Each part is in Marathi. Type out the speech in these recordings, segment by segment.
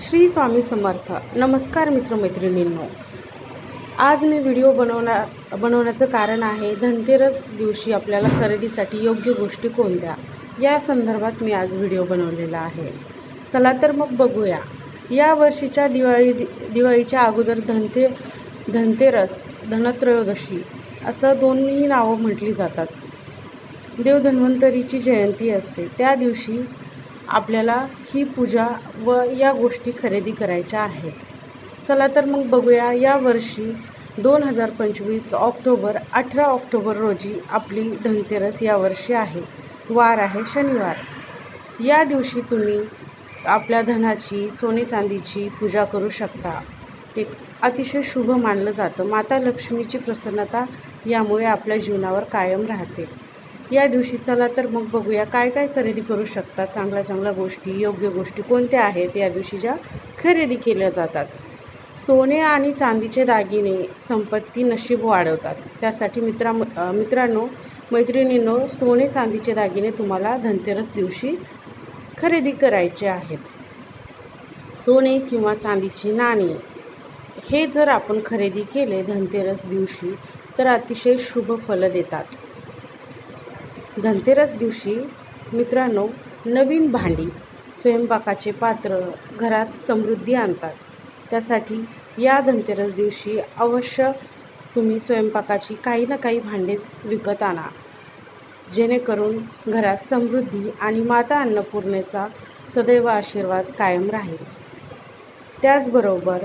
श्री स्वामी समर्थ. नमस्कार मित्रमैत्रिणींनो. आज मी व्हिडिओ बनवणार बनवण्याचं कारण आहे धनतेरस दिवशी आपल्याला खरेदीसाठी योग्य गोष्टी कोणत्या? या संदर्भात मी आज व्हिडिओ बनवलेला आहे. चला तर मग बघूया. या वर्षीच्या दिवाळी दिवाळीच्या अगोदर धनते धनतेरस धनत्रयोदशी असं दोन्ही नावं म्हटली जातात. देव धन्वंतरीची जयंती असते. त्या दिवशी आपल्याला ही पूजा व या गोष्टी खरेदी करायच्या आहेत. चला तर मग बघूया या वर्षी दोन हजार पंचवीस ऑक्टोबर अठरा ऑक्टोबर रोजी आपली धनतेरस या वर्षी आहे. वार आहे शनिवार. या दिवशी तुम्ही आपल्या धनाची सोने चांदीची पूजा करू शकता. एक अतिशय शुभ मानलं जातं. माता लक्ष्मीची प्रसन्नता यामुळे आपल्या जीवनावर कायम राहते. या दिवशी चला तर मग बघूया काय काय खरेदी करू शकता. चांगल्या चांगल्या गोष्टी योग्य गोष्टी कोणत्या आहेत या दिवशी ज्या खरेदी केल्या जातात. सोने आणि चांदीचे दागिने संपत्ती नशीब वाढवतात. त्यासाठी मित्रा मित्रांनो मैत्रिणींनो सोने चांदीचे दागिने तुम्हाला धनतेरस दिवशी खरेदी करायचे आहेत. सोने किंवा चांदीची नाणी हे जर आपण खरेदी केले धनतेरस दिवशी तर अतिशय शुभ फलं देतात. धनतेरस दिवशी मित्रांनो नवीन भांडी स्वयंपाकाचे पात्र घरात समृद्धी आणतात. त्यासाठी या धनतेरस दिवशी अवश्य तुम्ही स्वयंपाकाची काही ना काही भांडे विकत आणा. जेणेकरून घरात समृद्धी आणि माता अन्नपूर्णेचा सदैव आशीर्वाद कायम राहील. त्याचबरोबर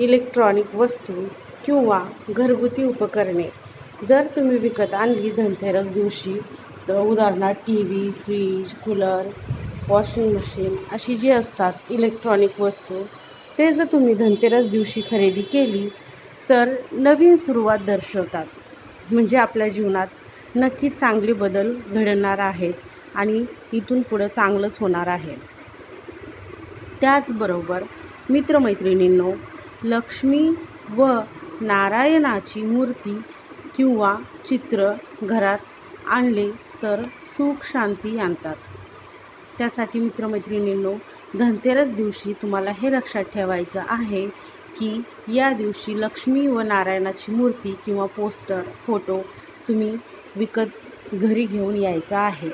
इलेक्ट्रॉनिक वस्तू किंवा घरगुती उपकरणे जर तुम्ही विकत आणली धनतेरस दिवशी उदाहरणार्थ T V fridge cooler washing machine अशी जी असतात इलेक्ट्रॉनिक वस्तू ते जर तुम्ही धनतेरस दिवशी खरेदी केली तर नवीन सुरुवात दर्शवतात. म्हणजे आपल्या जीवनात नक्कीच चांगले बदल घडणार आहेत आणि इथून पुढं चांगलंच होणार आहे. त्याचबरोबर मित्रमैत्रिणींनो लक्ष्मी व नारायणाची मूर्ती किंवा चित्र घरात आणले तर सुख शांती आणतात. त्यासाठी मित्रमैत्रिणींनो धनतेरस दिवशी तुम्हाला हे लक्षात ठेवायचं आहे की या दिवशी लक्ष्मी व नारायणाची मूर्ती किंवा पोस्टर फोटो तुम्ही विकत घरी घेऊन यायचा आहे.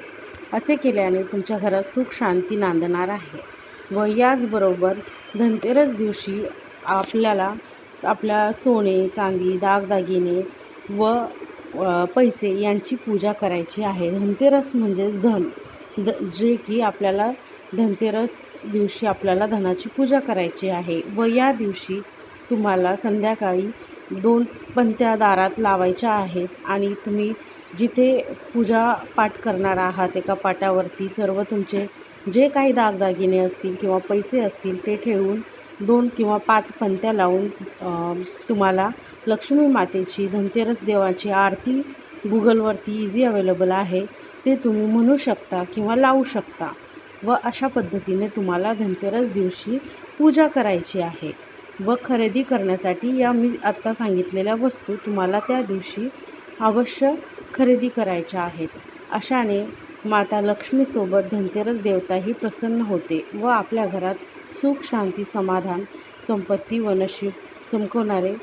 असे केल्याने तुमच्या घरात सुख शांती नांदणार आहे व याचबरोबर धनतेरस दिवशी आपल्याला आपल्या सोने चांदी दागदागिने व पैसे यांची पूजा करायची आहे. धनतेरस म्हणजेच धन. द जे की आपल्याला धनतेरस दिवशी आपल्याला धनाची पूजा करायची आहे. व या दिवशी तुम्हाला संध्याकाळी दोन पंत्या दारात लावायच्या आहेत आणि तुम्ही जिथे पूजा पाठ करणार आहात एका पाटावरती सर्व तुमचे जे काही दागदागिने असतील किंवा पैसे असतील ते ठेवून दोन किंवा पाच पंत्या लावून तुम्हाला लक्ष्मी मातेची धनतेरस देवाची आरती गुगलवरती इझी अवेलेबल आहे. ते तुम्ही म्हणू शकता किंवा लावू शकता व अशा पद्धतीने तुम्हाला धनतेरस दिवशी पूजा करायची आहे व खरेदी करण्यासाठी या मी आत्ता सांगितलेल्या वस्तू तुम्हाला त्या दिवशी अवश्य खरेदी करायच्या आहेत. अशाने माता लक्ष्मीसोबत धनतेरस देवताही प्रसन्न होते व आपल्या घरात सुख शांती समाधान संपत्ती व नशीब चमकवणारे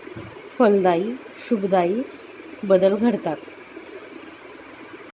फलदायी शुभदायी बदल घडतात.